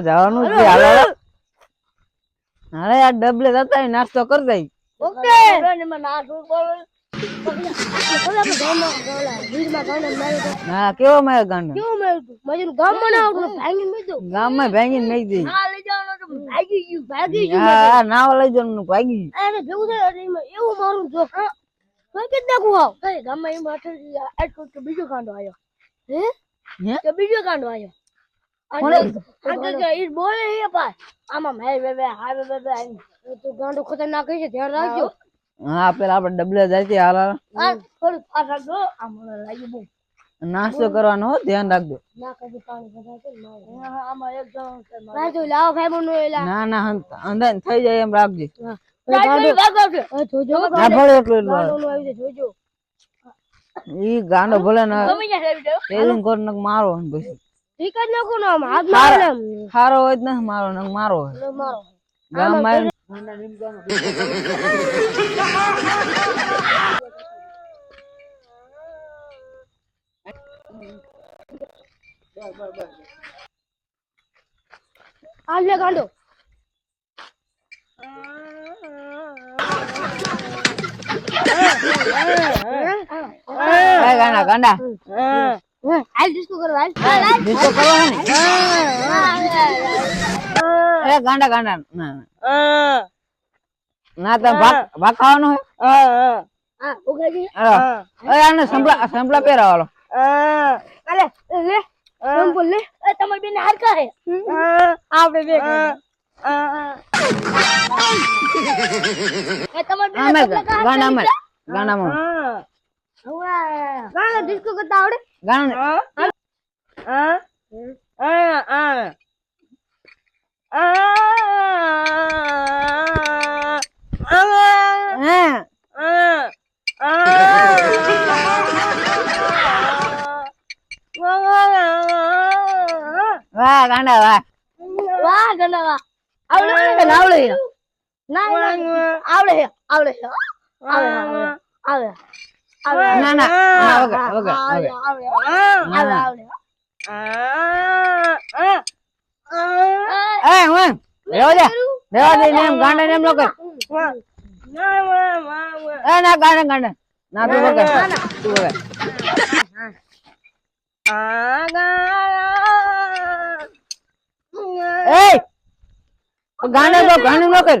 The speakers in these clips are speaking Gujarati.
હવે જવાનું છે. હાલો હાલો. આ ડબલે જતા નાસ્તો કરી દઈ. ઓકે. ના ગાંડા કેવો મારે ગાંડો? કેવું માર્યું તું? મજૂર ગામમાં ના આવતું ભાંગીને મેં ગામમાં ભાંગીને મેં દી ના લઈ જવાનો ભાગી ગયું ભાગી ગયું. હા હા, નાવ લઈ જવાનું ભાગી એને ભેગું થાય એવું મારું જો તો કે નાખું આવ? એમ આઠ આઠ બીજો કાંડો આવ્યો હે? બીજો કાંડો આવ્યો નાસ્તો કરવાનો ધ્યાન રાખજો. ના ને અંદર થઈ જાય એમ રાખજે. જોજો ના ભલે એટલું એટલું. આવે. ગાંડો આવી છે જોજો. ઈ ગાંડો ભલે ને મારો પછી. ઠીક જ નાખો ને આમ હાથ મારે એમ ખારો હોય જ નથી મારો નક મારો હોય મારો ગામમાં હાલ લે ગાંડો ગાંડા ગાંડા હાલ ડિસ્કો હાલ. કરો ને એ ગાંડા ગાંડા. ના ના. ના ભાગ ભાગ ખાવાનો હે હા. ઉગાજી હાલો. આને સંભળા સંભળા પહેરાવાલો. અલે લે. સંપલ લે. એ તમારી બેન હારકા હે. આપણે બે એ તમારી બેન આમે કેટલા ગાંડામાં ગાંડામાં ગાંડા ડિસ્કો કરતા આવડે ગાંડા હે વાહ ગાંડા વાહ વાહ ગાંડા વાહ આવડે કે ના આવડે ના ના આવડે હે, આવડે હે. આવડે આવડે આવડે ના ના વગર વગર વગર એ હું રેવા દે રેવા દે ને એમ ગાંડા ને એમ નો કર એ ના ગાંડા ગાંડા ના તું વગર તું વગર એ ગાંડા તો ગાંડું નો કર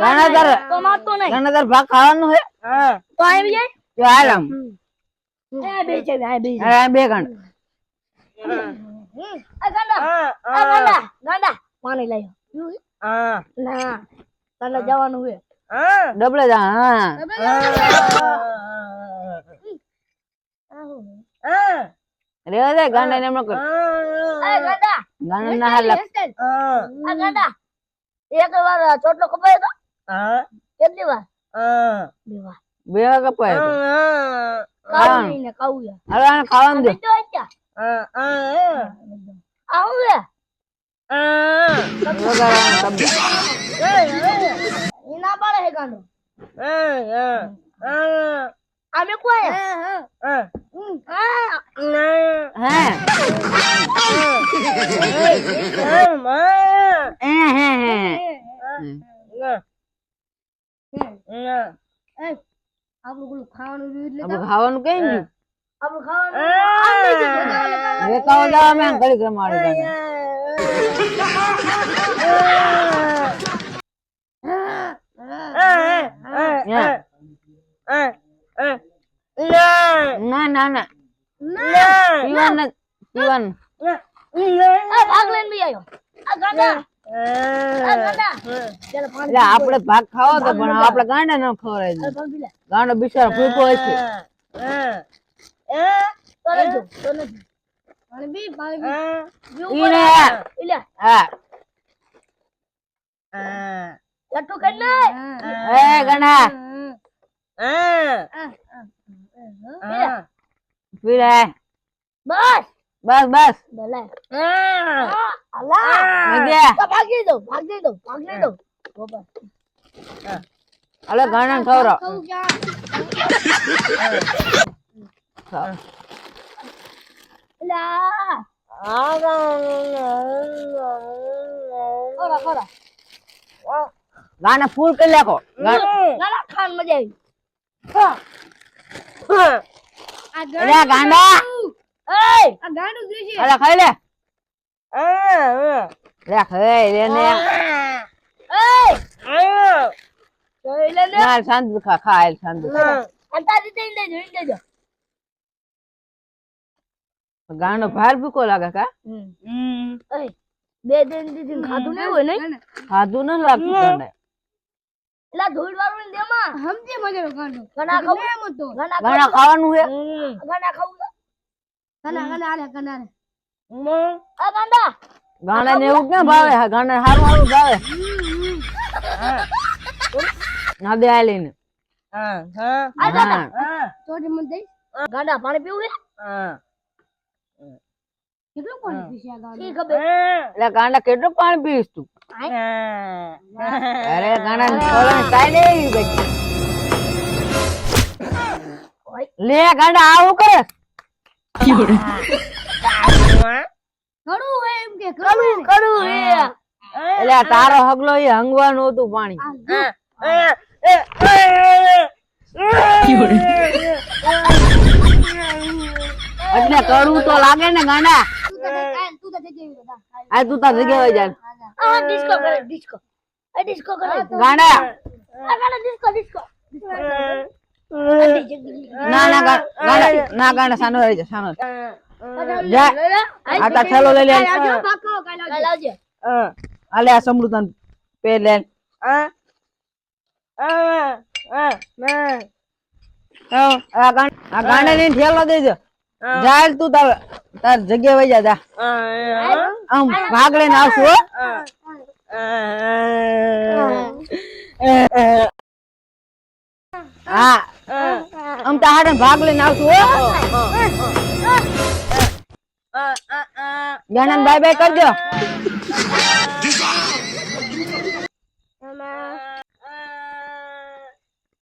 આ ગાંડા એટલે ગાંડા ગાંડા તાર તો મારતો નહીં. ગાંડા તાર ભાગ ખાવાનું હે. તો આવી જાય? જો આરામ એ બે છે બે બે આ બે ગણ. આ ગાંડા. આ ગાંડા ગાંડા. પાણી લાયો ના તને જવાનું હે. ડબલે જા હા. રેવા દે ગાંડા ને એમ કર. એ ગાંડા. ગાંડા ના હાલ આ ગાંડા. એક વાર ચોટલો કપાયો તો? કેટલી વાર બે વાર બે વાર કપાય તો. કાવું નહીં ને કાવું યાર હવે આને ખાવાનું દે બીજો ક્યાં આવું રે વગર આને કબ- ઈ ના પાડે હે ગાંડો આમે કોઈ હે હે હે હે હે આપણું ખાવાનું રહ્યું એટલે આપણે ખાવાનું કઈ નહીં આપણું ખાવાનું વેકાવા જવા મેં ઘડી ગાંડા ના ના ના. પીવાનું પીવાનું. ભાગ લઈને બી આવ્યો આ ગાંડા આ ગાંડા ચાલો પાણી એટલે આપણે ભાગ ખાવો તો પણ આપણે ગાંડા ન ખવડાય ગાંડો બિચારો ભૂખો હોય છે. તો નથી તો નથી પાણી પી પાણી પી ઈ ને એટલે હા. લટ્ટુ કરી લે. એ ગણા પી લે. બસ. બસ બસ ભલે અલા મજે તો ભાગી દો ભાગી દો ભાગી દો બરાબર અલે ગણા ખવરો લા ખોરા ખોરા ગાના ફૂલ કરી લેખો ગાલા ખાન મજા આવી અરે ગાંડા એય આ ગાંડું જોઈશે અરે ખાઈ લે. લે ખાઈ લે ને. એય લે ને. ના શાંતિ ખા ખા શાંતિ અંતાજી દઈ દેજો દઈ દેજો ગાનો ભાર ભૂકો લાગે કા? બે દિન દીધી ખાધું નહીં હોય નહીં ખાધું ન લાગતું તને ધૂળ વાળું દેમાં? સમજે મજાનો ગાંડો. ઘણા ખાવું ઘણા ખાવાનું છે? ઘણા ખાવું આલે આ ગાંડા ગાણા ને એવું ક્યાં ભાવે? ગાણા હારું હારું ભાવે ના. દે આ લઈને આ ગાંડા હા. મન દઈ ગાંડા પાણી પીવું છે? કેટલું પાણી પીશે ગાંડા? ખબર? એટલે ગાંડા કેટલું પાણી પીશ તું? અરે ગાંડા ને કાઈ નહીં લે ગાંડા આવું કરે? એટલે તારો હગલો એ હંગવાનું હતું પાણી એટલે કડવું તો લાગે ને ગાંડા આ તું તાર જગ્યાએ જાય ડિસ્કો કરે ડિસ્કો ડિસ્કો કરે ગાંડા ગાંડા ડિસ્કો ડિસ્કો ના ના ગા- ના ગાંડા સાનો રહી જા સાનો જા. આ થેલો લઈ લે આલે આ. સમૃદ્ધ પે લે. આ. આ ગાંડા ને થેલો દેજો જાય તું તાર તાર જગ્યા વઈ જા જા. આમ ભાગલે ને આવશું હો. હા. આમ તારે ભાગ લઈને આવશું હો. ગણન બાય બાય કરજો